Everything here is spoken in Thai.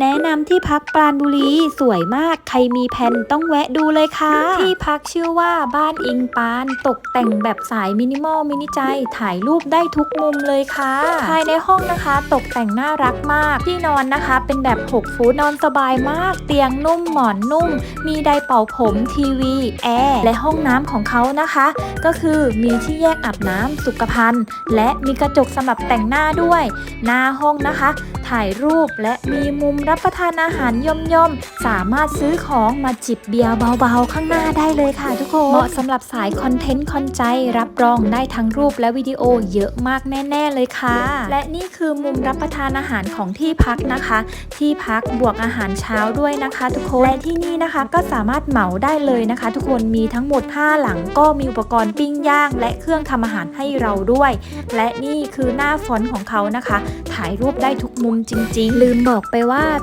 แนะนำที่พักปราณบุรีสวยมากใครมีแผนต้องแวะดูเลยค่ะ ที่พักชื่อว่าบ้านอิงปาน ตกแต่งแบบสายมินิมอลมินิใจ ถ่ายรูปได้ทุกมุมเลยค่ะ ภายในห้องนะคะ ตกแต่งน่ารักมาก ที่นอนนะคะ เป็นแบบ 6 ฟุตนอนสบายมาก เตียงนุ่มหมอนนุ่ม มีไดเป่าผมทีวีแอร์และห้องน้ำของเขานะคะ ก็คือมีที่แยกอาบน้ำสุขภัณฑ์และมีกระจกสำหรับแต่งหน้าด้วย หน้าห้องนะคะถ่ายรูปและมีมุมรับประทานอาหารย่อมๆ สามารถซื้อของมาจิบเบียร์เบาๆ ข้างหน้าได้เลยค่ะทุกคน เหมาะสำหรับสายคอนเทนต์คอนใจรับรองได้ทั้งรูปและวิดีโอเยอะมากแน่ ๆ เลยค่ะ และนี่คือมุมรับประทานอาหารของที่พักนะคะ ที่พักบวกอาหารเช้าด้วยนะคะ ทุกคน และที่นี่นะคะก็สามารถเหมาได้เลยนะคะ ทุกคนมีทั้งหมด 5 หลังก็มีอุปกรณ์ปิ้งย่าง และเครื่องทำอาหารให้เราด้วย และนี่คือหน้าฟอนต์ของเขานะคะ ถ่ายรูปได้ทุกมุมจริง ๆ ลืมบอกไปว่า